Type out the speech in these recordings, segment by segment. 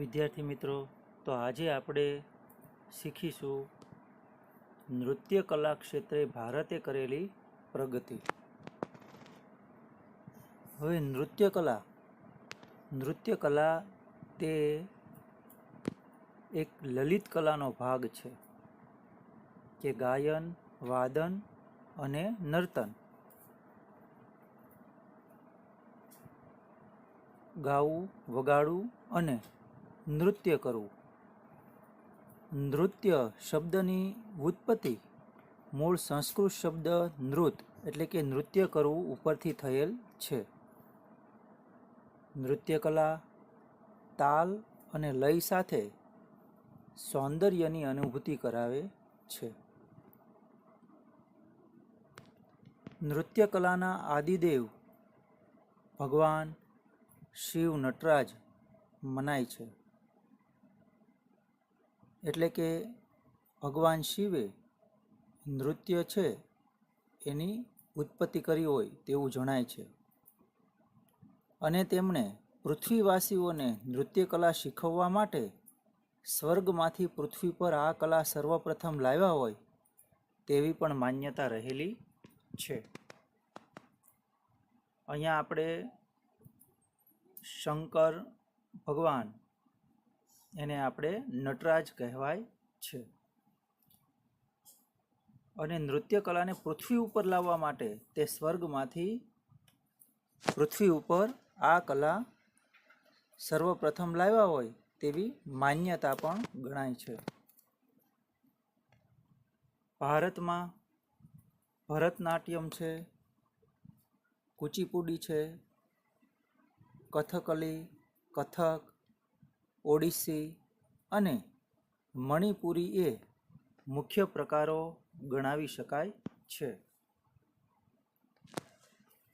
વિદ્યાર્થી મિત્રો, તો આજે આપણે શીખીશું નૃત્ય કલા ક્ષેત્રે ભારતે કરેલી પ્રગતિ. હવે નૃત્ય કલા. નૃત્ય કલા તે એક લલિત કલાનો ભાગ છે કે ગાયન, વાદન અને નર્તન. ગાવું, વગાડવું અને નૃત્ય કરવું. નૃત્ય શબ્દની ઉત્પત્તિ. મૂળ સંસ્કૃત શબ્દ નૃત એટલે કે નૃત્ય કરવું ઉપરથી થયેલ છે. નૃત્યકલા તાલ અને લય સાથે સૌંદર્યની અનુભૂતિ કરાવે છે. નૃત્ય કલાના આદિદેવ ભગવાન શિવ નટરાજ મનાય છે. એટલે કે ભગવાન શિવે નૃત્ય છે એની ઉત્પત્તિ કરી હોય તેવું જણાય છે. અને તેમણે પૃથ્વીવાસીઓને નૃત્ય કલા શીખવવા માટે સ્વર્ગમાંથી પૃથ્વી પર આ કલા સર્વપ્રથમ લાવ્યા હોય તેવી પણ માન્યતા રહેલી છે. અહીંયા આપણે શંકર ભગવાન એને આપણે નટરાજ કહેવાય છે. અને નૃત્ય કલાને પૃથ્વી ઉપર લાવવા માટે તે સ્વર્ગમાંથી પૃથ્વી ઉપર આ કલા સર્વપ્રથમ લાવ્યા હોય તેવી માન્યતા પણ ગણાય છે. ભારતમાં ભરતનાટ્યમ છે, કુચીપુડી છે, કથકલી, કથક ઓડિસ્સી અને મણિપુરી એ મુખ્ય પ્રકારો ગણાવી શકાય છે.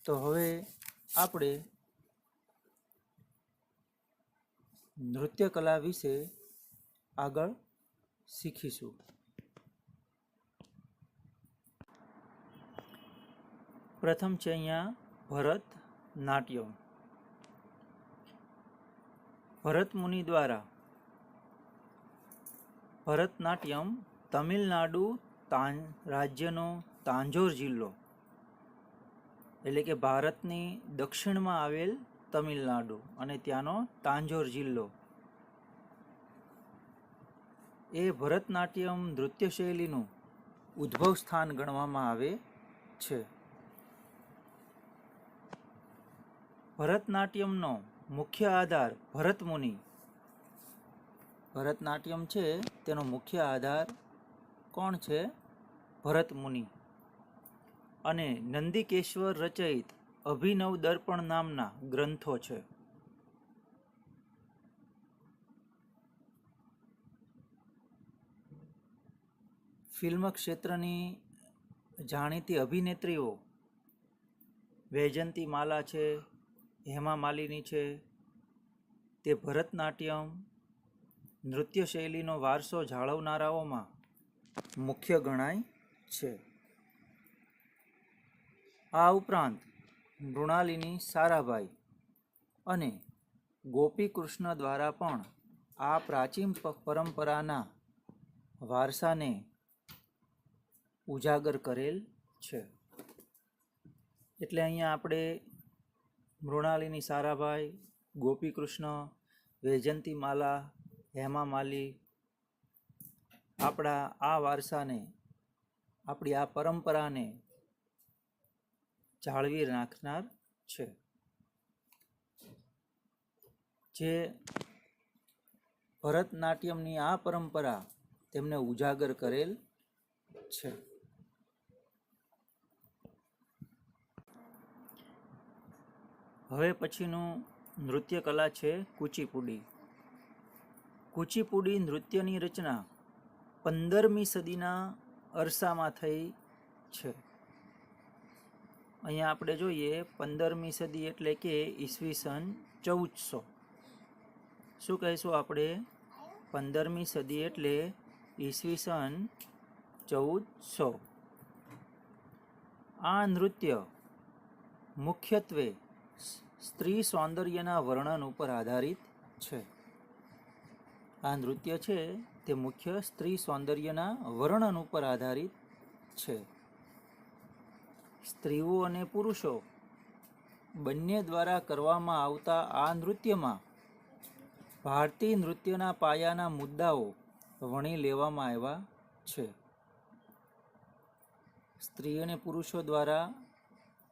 તો હવે આપણે નૃત્ય કલા વિશે આગળ શીખીશું. પ્રથમ છે અહીંયા ભરત ભરત મુનિ દ્વારા. ભરતનાટ્યમ તમિલનાડુ રાજ્યનો તાંજોર જિલ્લો. એટલે કે ભારતની દક્ષિણમાં આવેલ તમિલનાડુ અને ત્યાંનો તાંજોર જિલ્લો. એ ભરતનાટ્યમ નૃત્ય શૈલીનું ઉદ્ભવ સ્થાન ગણવામાં આવે છે. ભરતનાટ્યમનો મુખ્ય આધાર ભરતમુનિ ભરતનાટ્યમ છે, તેનો મુખ્ય આધાર કોણ છે? ભરતમુનિ અને નંદિકેશ્વર રચયિત અભિનવ દર્પણ નામના ગ્રંથો છે. ફિલ્મ ક્ષેત્રની જાણીતી અભિનેત્રીઓ વૈજંતી માલા છે હેમા માલિની છે. તે ભરતનાટ્યમ નૃત્ય શૈલીનો વારસો જાળવનારાઓમાં મુખ્ય ગણાય છે. આ ઉપરાંત મૃણાલિની સારાભાઈ અને ગોપીકૃષ્ણ દ્વારા પણ આ પ્રાચીન પરંપરાના વારસાને ઉજાગર કરેલ છે. એટલે અહીંયા આપણે મૃણાલિની સારાભાઈ, ગોપીકૃષ્ણ, વૈજંતી માલા, હેમા માલી, આપણા આ વારસાને, આપણી આ પરંપરાને જાળવી રાખનાર છે. જે ભરતનાટ્યમની આ પરંપરા તેમને ઉજાગર કરેલ છે. હવે પછીનું નૃત્ય કલા છે કુચીપુડી. કુચીપુડી નૃત્યની રચના પંદરમી સદીના અરસામાં થઈ છે. અહીંયા આપણે જોઈએ પંદરમી સદી એટલે કે ઈસવીસન ચૌદસો. શું કહીશું આપણે? પંદરમી સદી એટલે ઈસવીસન ચૌદસો. આ નૃત્ય મુખ્યત્વે સ્ત્રી સૌંદર્યના વર્ણન ઉપર આધારિત છે. આ નૃત્ય છે તે મુખ્ય સ્ત્રી સૌંદર્યના વર્ણન ઉપર આધારિત છે. સ્ત્રીઓ અને પુરુષો બંને દ્વારા કરવામાં આવતા આ નૃત્યમાં ભારતીય નૃત્યના પાયાના મુદ્દાઓ વણી લેવામાં આવ્યા છે. સ્ત્રી અને પુરુષો દ્વારા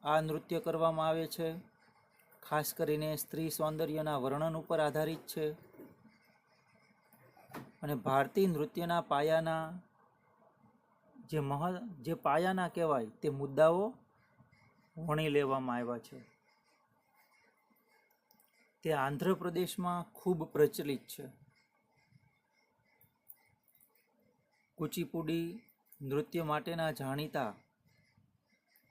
આ નૃત્ય કરવામાં આવે છે. ખાસ કરીને સ્ત્રી સૌંદર્યના વર્ણન ઉપર આધારિત છે. અને ભારતીય નૃત્યના પાયાના જે મહ, જે પાયાના કહેવાય તે મુદ્દાઓ વણી લેવામાં આવ્યા છે. તે આંધ્રપ્રદેશમાં ખૂબ પ્રચલિત છે. કુચીપુડી નૃત્ય માટેના જાણીતા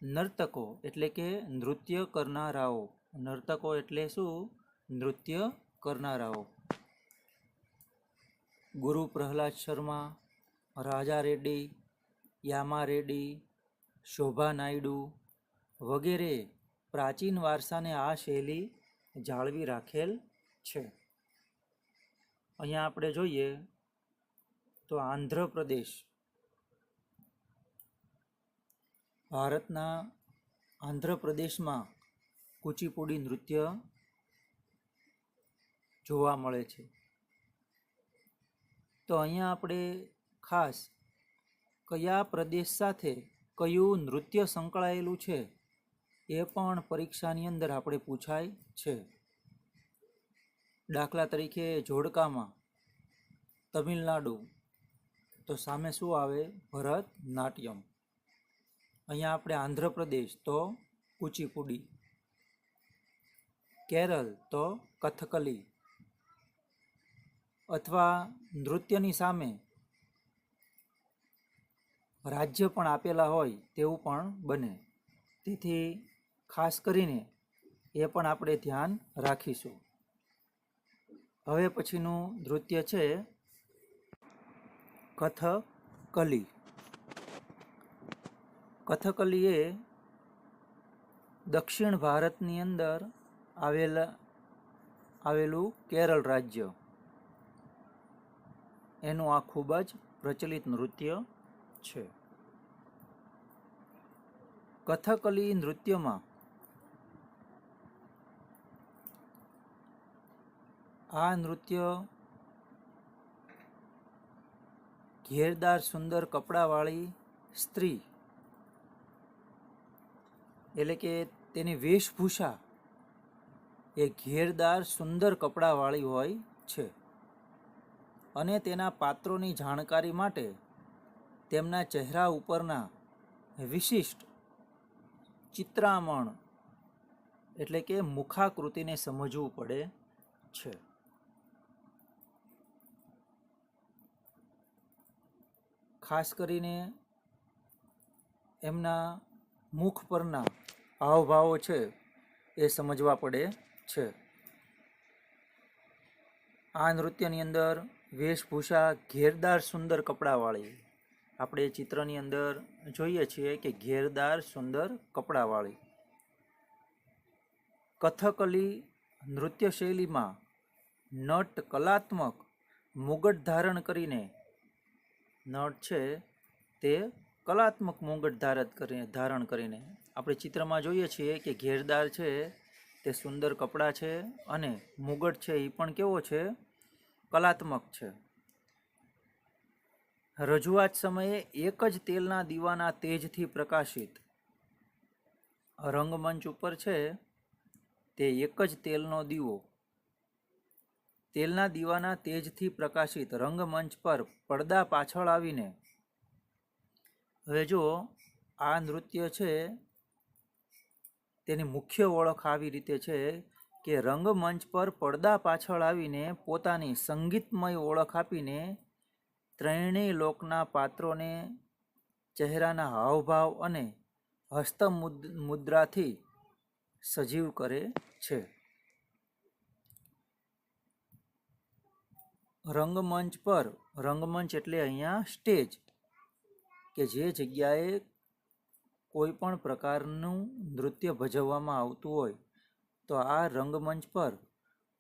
નર્તકો એટલે કે નૃત્ય કરનારાઓ નર્તકો એટલે શું? નૃત્ય કરનારાઓ. ગુરુ પ્રહલાદ શર્મા, રાજા રેડ્ડી, યામા રેડ્ડી, શોભા નાયડુ વગેરે પ્રાચીન વારસાને આ શૈલી જાળવી રાખેલ છે. અહીંયા આપણે જોઈએ તો આંધ્રપ્રદેશ. ભારતના આંધ્રપ્રદેશમાં કુચીપુડી નૃત્ય જોવા મળે છે. તો અહીંયા આપણે ખાસ કયા પ્રદેશ સાથે કયું નૃત્ય સંકળાયેલું છે એ પણ પરીક્ષાની અંદર આપણે પૂછાય છે. દાખલા તરીકે જોડકામાં તમિલનાડુ, તો સામે શું આવે? ભરતનાટ્યમ. અહીંયા આપણે આંધ્રપ્રદેશ, તો કુચીપુડી. કેરળ તો કથકલી અથવા નૃત્યની સામે રાજ્ય પણ આપેલા હોય તેવું પણ બને. તેથી ખાસ કરીને એ પણ આપણે ધ્યાન રાખીશું. હવે પછીનું નૃત્ય છે કથકલી. કથકલી એ દક્ષિણ ભારતની અંદર આવેલા આવેલું કેરળ રાજ્ય. એનું આ ખૂબ જ પ્રચલિત નૃત્ય છે. કથકલી નૃત્યમાં આ નૃત્ય ઘેરદાર સુંદર કપડાવાળી સ્ત્રી, એટલે કે તેની વેશભૂષા એ ઘેરદાર સુંદર કપડાવાળી હોય છે અને તેના પાત્રોની જાણકારી માટે તેમના ચહેરા ઉપરના વિશિષ્ટ ચિત્રામણ એટલે કે મુખાકૃતિને સમજવું પડે છે. ખાસ કરીને એમના મુખ પરના હાવભાવો છે એ સમજવા પડે છે. આ નૃત્યની અંદર વેશભૂષા ઘેરદાર સુંદર કપડાવાળી. આપણે ચિત્રની અંદર જોઈએ છીએ કે ઘેરદાર સુંદર કપડાવાળી. કથકલી નૃત્ય શૈલીમાં નટ કલાત્મક મુગટ ધારણ કરીને, નટ છે તે કલાત્મક મુગટ ધારત કરીને, ધારણ કરીને આપણે ચિત્રમાં જોઈએ છીએ કે ઘેરદાર છે તે સુંદર કપડાં છે અને મુગટ છે એ પણ કેવો છે? કલાત્મક છે. રજૂઆત સમયે એક જ તેલના દીવાના તેજથી પ્રકાશિત રંગમંચ ઉપર છે તે એક જ તેલનો દીવો. તેલના દીવાના તેજથી પ્રકાશિત રંગમંચ પર પડદા પાછળ આવીને હવે જો આ નૃત્ય છે તેની મુખ્ય ઓળખ આવી રીતે છે કે રંગમંચ પર પડદા પાછળ આવીને પોતાની સંગીતમય ઓળખ આપીને ત્રણેય લોકના પાત્રોને ચહેરાના હાવભાવ અને હસ્ત મુદ્રાથી સજીવ કરે છે. રંગમંચ પર, રંગમંચ એટલે અહીંયા સ્ટેજ, કે જે જગ્યાએ કોઈ પણ પ્રકારનું નૃત્ય ભજવવામાં આવતું હોય, તો આ રંગમંચ પર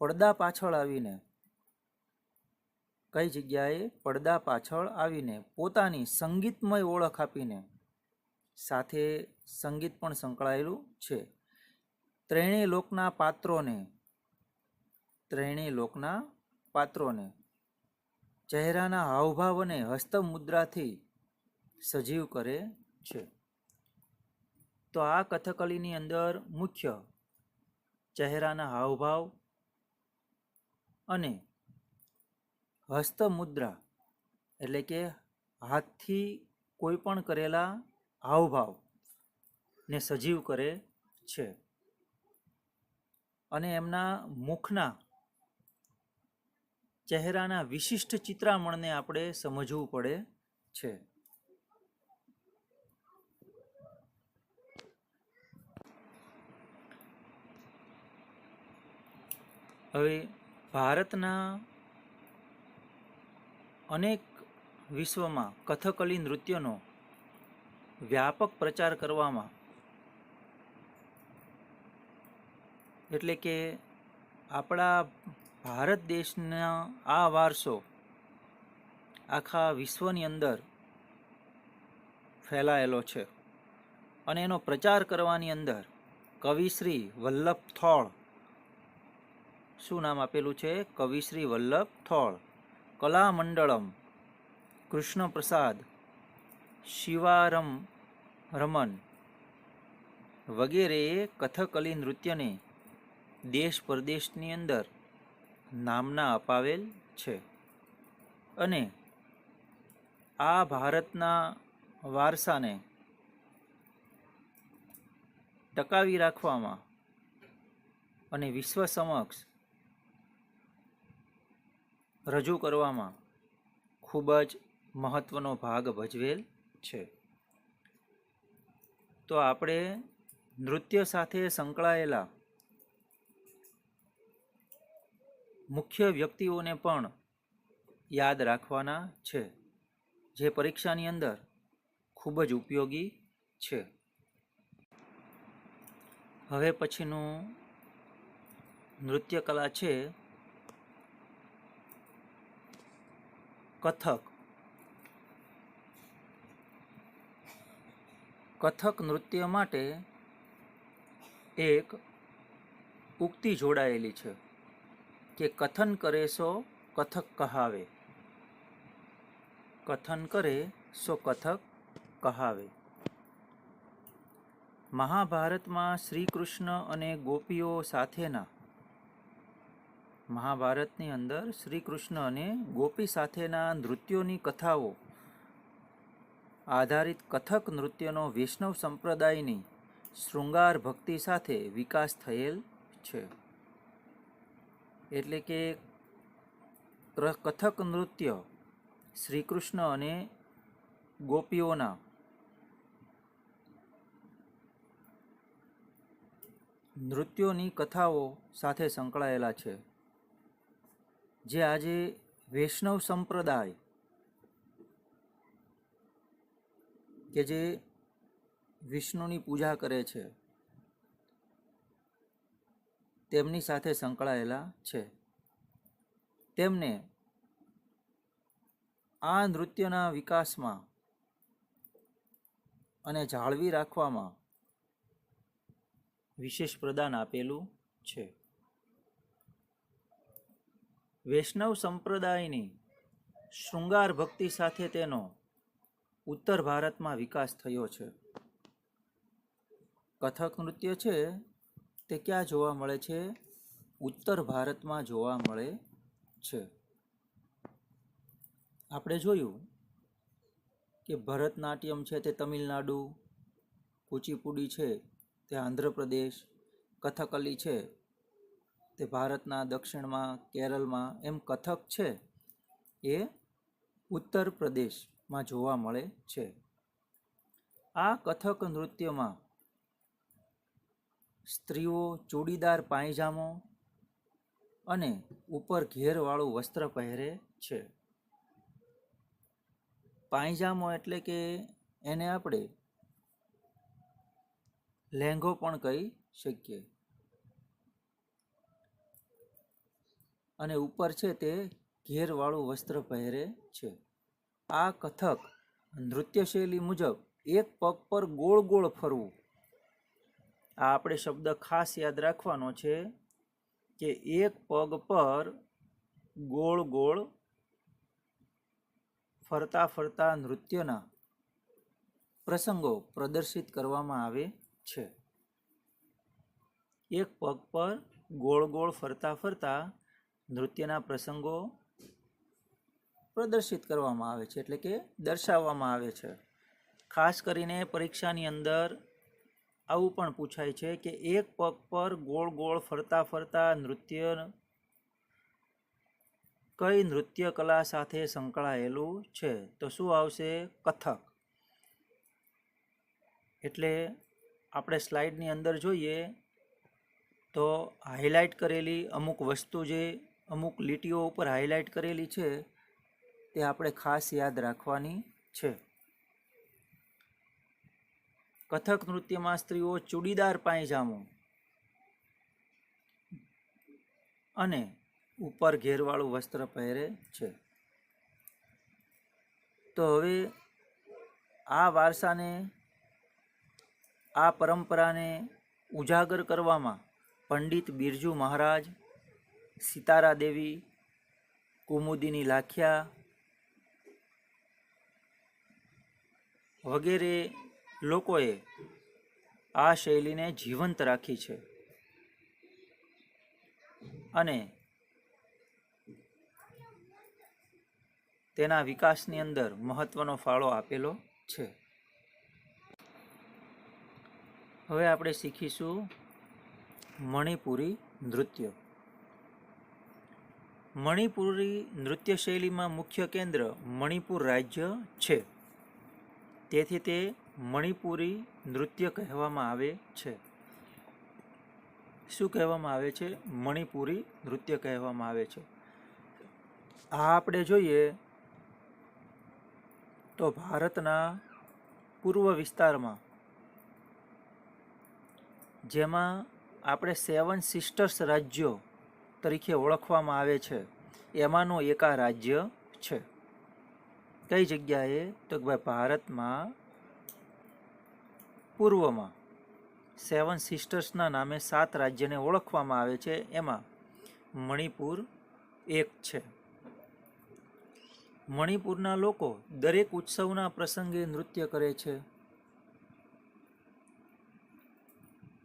પડદા પાછળ આવીને, કઈ જગ્યાએ પડદા પાછળ આવીને પોતાની સંગીતમય ઓળખ આપીને સાથે સંગીત પણ સંકળાયેલું છે. ત્રણેય લોકના પાત્રોને, ત્રણેય લોકના પાત્રોને ચહેરાના હાવભાવ અને હસ્તમુદ્રાથી સજીવ કરે છે. તો આ કથકલીની અંદર મુખ્ય ચહેરાના હાવભાવ અને હસ્તમુદ્રા એટલે કે હાથથી કોઈ પણ કરેલા હાવભાવ ને સજીવ કરે છે. અને એમના મુખના ચહેરાના વિશિષ્ટ ચિત્રામણને આપણે સમજવું પડે છે. હવે ભારતના અનેક વિશ્વમાં કથકલી નૃત્યનો વ્યાપક પ્રચાર કરવામાં એટલે કે આપણા ભારત દેશના આ વારસો આખા વિશ્વની અંદર ફેલાયેલો છે. અને એનો પ્રચાર કરવાની અંદર કવિશ્રી વલ્લભ થોળ શું નામ આપેલું છે? કવિશ્રી વલ્લભ થોળ. કલામંડળમ કૃષ્ણપ્રસાદ. કૃષ્ણ પ્રસાદ શિવારમ રમન. વગેરે કથકલી નૃત્યને દેશ પરદેશની અંદર નામના અપાવેલ છે. અને આ ભારતના વારસાને ટકાવી રાખવામાં અને વિશ્વ સમક્ષ રજૂ કરવામાં ખૂબ જ મહત્ત્વનો ભાગ ભજવેલ છે. તો આપણે નૃત્ય સાથે સંકળાયેલા મુખ્ય વ્યક્તિઓને પણ યાદ રાખવાના છે, જે પરીક્ષાની અંદર ખૂબ જ ઉપયોગી છે. હવે પછીનું નૃત્ય કલા છે કથક. કથક નૃત્ય માટે એક ઉક્તિ જોડાયેલી છે કે કથન કરે સો કથક કહાવે. કથન કરે સો કથક કહાવે. મહાભારતમાં શ્રી કૃષ્ણ અને ગોપીઓ સાથેના મહાભારતની અંદર શ્રી કૃષ્ણ અને ગોપી સાથેના નૃત્યોની કથાઓ આધારિત કથક નૃત્યનો વૈષ્ણવ સંપ્રદાયની શૃંગાર ભક્તિ સાથે વિકાસ થયેલ છે. એટલે કે કથક નૃત્ય શ્રી કૃષ્ણ અને ગોપીઓના નૃત્યોની કથાઓ સાથે સંકળાયેલા છે. જે આજે વૈષ્ણવ સંપ્રદાય કે જે વિષ્ણુની પૂજા કરે છે, તેમની સાથે સંકળાયેલા છે. તેમને આ નૃત્યના વિકાસમાં અને જાળવી રાખવામાં વિશેષ પ્રદાન આપેલું છે. વૈષ્ણવ સંપ્રદાયની શૃંગાર ભક્તિ સાથે તેનો ઉત્તર ભારતમાં વિકાસ થયો છે. કથક નૃત્ય છે તે ક્યાં જોવા મળે છે? ઉત્તર ભારતમાં જોવા મળે છે. આપણે જોયું કે ભરતનાટ્યમ છે તે તમિલનાડુ, કુચીપુડી છે તે આંધ્રપ્રદેશ, કથકલી છે તે ભારતના દક્ષિણમાં કેરળમાં એમ કથક છે, એ ઉત્તર પ્રદેશમાં જોવા મળે છે. આ કથક નૃત્યમાં સ્ત્રીઓ ચૂડીદાર પાયજામો અને ઉપર ઘેરવાળું વસ્ત્ર પહેરે છે. પાયજામો એટલે કે એને આપણે લહેંગો પણ કહી શકીએ. અને ઉપર છે તે ઘેરવાળું વસ્ત્ર પહેરે છે. આ કથક નૃત્ય શૈલી મુજબ એક પગ પર ગોળ ગોળ ફરવું. આ આપણે શબ્દ ખાસ યાદ રાખવાનો છે કે એક પગ પર ગોળ ગોળ ફરતા ફરતા નૃત્યના પ્રસંગો પ્રદર્શિત કરવામાં આવે છે. એક પગ પર ગોળ ગોળ ફરતા ફરતા નૃત્યના પ્રસંગો પ્રદર્શિત કરવામાં આવે છે, એટલે કે દર્શાવવામાં આવે છે. ખાસ કરીને પરીક્ષાની અંદર આવું પણ પૂછાય છે કે એક પગ પર ગોળ ગોળ ફરતા ફરતા નૃત્ય કઈ નૃત્ય કલા સાથે સંકળાયેલું છે? તો શું આવશે? કથક. એટલે આપણે સ્લાઇડની અંદર જોઈએ તો હાઇલાઇટ કરેલી અમુક વસ્તુ જે અમુક લીટીઓ ઉપર હાઇલાઇટ કરેલી છે, તે આપણે ખાસ યાદ રાખવાની છે. કથક નૃત્યમાં સ્ત્રીઓ ચૂડીદાર પાયજામો અને ઉપર ઘેરવાળું વસ્ત્ર પહેરે છે. તો હવે આ વારસાને, આ પરંપરાને ઉજાગર કરવામાં પંડિત બિરજુ મહારાજ સિતારા દેવી કુમુદિની લાખિયા વગેરે લોકોએ આ શૈલીને જીવંત રાખી છે. અને તેના વિકાસની અંદર મહત્વનો ફાળો આપેલો છે. હવે આપણે શીખીશું મણિપુરી નૃત્ય. મણિપુરી નૃત્ય શૈલીમાં મુખ્ય કેન્દ્ર મણિપુર રાજ્ય છે. તેથી તે મણિપુરી નૃત્ય કહેવામાં આવે છે. શું કહેવામાં આવે છે? મણિપુરી નૃત્ય કહેવામાં આવે છે. આ આપણે જોઈએ તો ભારતના પૂર્વ વિસ્તારમાં જેમાં આપણે સેવન સિસ્ટર્સ રાજ્યો તરીકે ઓળખવામાં આવે છે. એમાંનો એક આ રાજ્ય છે. કઈ જગ્યાએ? તો કે ભાઈ ભારતમાં પૂર્વમાં. સેવન સિસ્ટર્સના નામે સાત રાજ્યને ઓળખવામાં આવે છે. એમાં મણિપુર એક છે. મણિપુરના લોકો દરેક ઉત્સવના પ્રસંગે નૃત્ય કરે છે.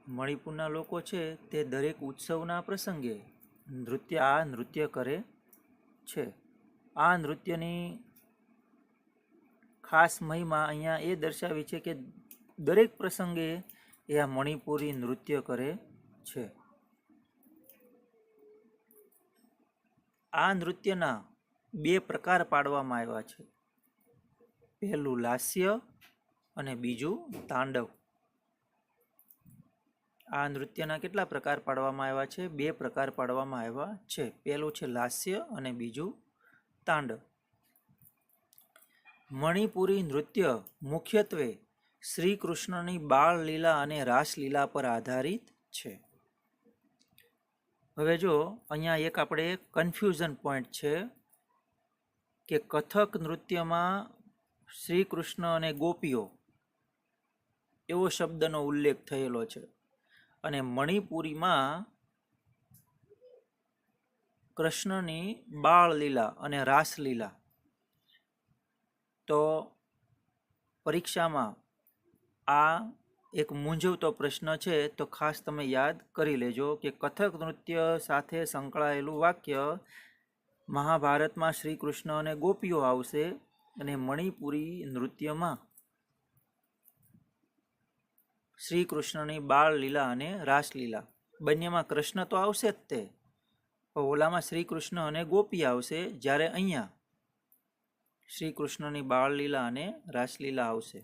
મણિપુરના લોકો છે તે દરેક ઉત્સવના પ્રસંગે નૃત્ય આ નૃત્ય કરે છે. આ નૃત્યની ખાસ મહિમા અહીંયા એ દર્શાવી છે કે દરેક પ્રસંગે એ આ મણિપુરી નૃત્ય કરે છે. આ નૃત્યના બે પ્રકાર પાડવામાં આવ્યા છે. પહેલું લાસ્ય અને બીજું તાંડવ. આ નૃત્યના કેટલા પ્રકાર પાડવામાં આવ્યા છે? બે પ્રકાર પાડવામાં આવ્યા છે. પહેલું છે લાસ્ય અને બીજું તાંડવ મણિપુરી નૃત્ય મુખ્યત્વે શ્રી કૃષ્ણની બાળ અને રાસલીલા પર આધારિત છે. હવે જો અહીંયા એક આપણે કન્ફ્યુઝન પોઈન્ટ છે કે કથક નૃત્યમાં શ્રી કૃષ્ણ અને ગોપીઓ એવો શબ્દનો ઉલ્લેખ થયેલો છે. અને મણિપુરીમાં કૃષ્ણની બાળલીલા અને રાસલીલા તો પરીક્ષામાં આ એક મૂંઝવતો પ્રશ્ન છે, તો ખાસ તમે યાદ કરી લેજો કે કથક નૃત્ય સાથે સંકળાયેલું વાક્ય મહાભારતમાં શ્રી કૃષ્ણ અને ગોપીઓ આવશે અને મણિપુરી નૃત્યમાં શ્રી કૃષ્ણની બાળ લીલા અને રાસલીલા બંનેમાં કૃષ્ણ તો આવશે જ તે. ઓલામાં શ્રી કૃષ્ણ અને ગોપી આવશે જ્યારે અહીંયા શ્રી કૃષ્ણની બાળ લીલા અને રાસલીલા આવશે.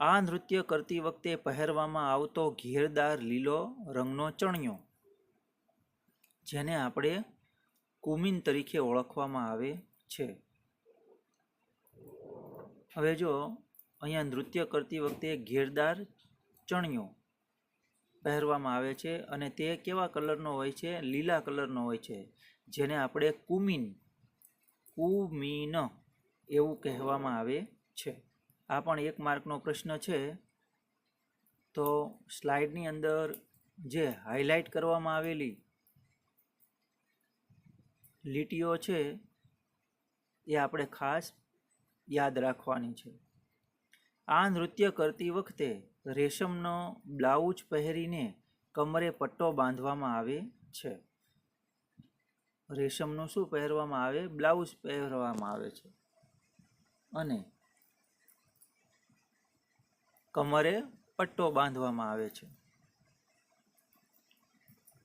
આ નૃત્ય કરતી વખતે પહેરવામાં આવતો ઘેરદાર લીલો રંગનો ચણિયો, જેને આપણે કુમિન તરીકે ઓળખવામાં આવે છે. હવે જો અહીંયા નૃત્ય કરતી વખતે ઘેરદાર ચણિયો પહેરવામાં આવે છે અને તે કેવા કલરનો હોય છે? લીલા કલરનો હોય છે. જેને આપણે કુમિન કુમિન એવું કહેવામાં આવે છે. આ પણ એક માર્કનો પ્રશ્ન છે. તો સ્લાઇડની અંદર જે હાઇલાઇટ કરવામાં આવેલી લીટીઓ છે, એ આપણે ખાસ યાદ રાખવાની છે. આ નૃત્ય કરતી વખતે રેશમનો બ્લાઉઝ પહેરીને કમરે પટ્ટો બાંધવામાં આવે છે. રેશમનું શું પહેરવામાં આવે? બ્લાઉઝ પહેરવામાં આવે છે. અને કમરે પટ્ટો બાંધવામાં આવે છે.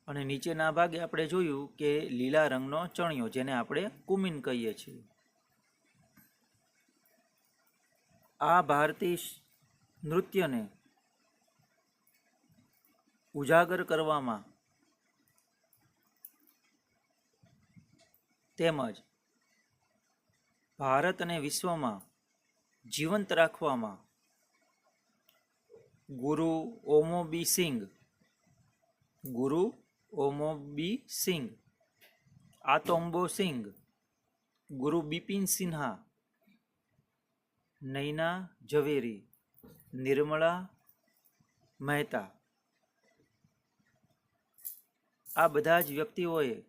અને નીચેના ભાગે આપણે જોયું કે લીલા રંગનો ચણિયો જેને આપણે કુમિન કહીએ છીએ. આ ભારતીય નૃત્યને ઉજાગર કરવામાં તેમજ ભારત અને વિશ્વમાં જીવંત રાખવામાં ગુરુ ઓમોબી સિંઘ, ગુરુ ઓમોબી સિંઘ આતોમ્બો સિંઘ, ગુરુ બિપિન સિન્હા નૈના ઝવેરી, નિર્મળા મહેતા. આ બધા જ વ્યક્તિઓએ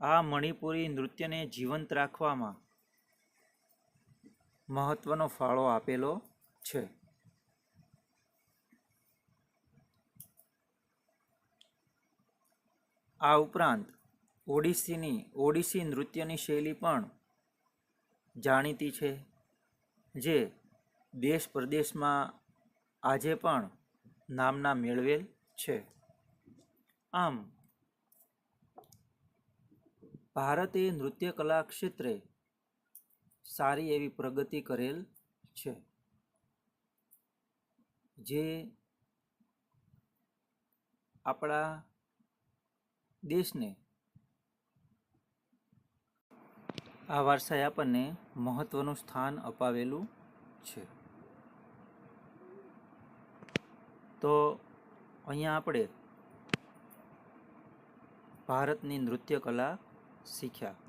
આ મણિપુરી નૃત્યને જીવંત રાખવામાં મહત્વનો ફાળો આપેલો છે. આ ઉપરાંત ઓડિસીની, ઓડિસી નૃત્યની શૈલી પણ જાણીતી છે, જે દેશ પ્રદેશમાં આજે પણ નામના મેળવેલ છે. આમ, ભારતે નૃત્ય કલા ક્ષેત્રે સારી એવી પ્રગતિ કરેલ છે, જે આપણા દેશને આ વારસાએ આપણને મહત્વનું સ્થાન અપાવેલું છે. તો અહીંયા આપણે ભારતની નૃત્ય કલા શીખ્યા.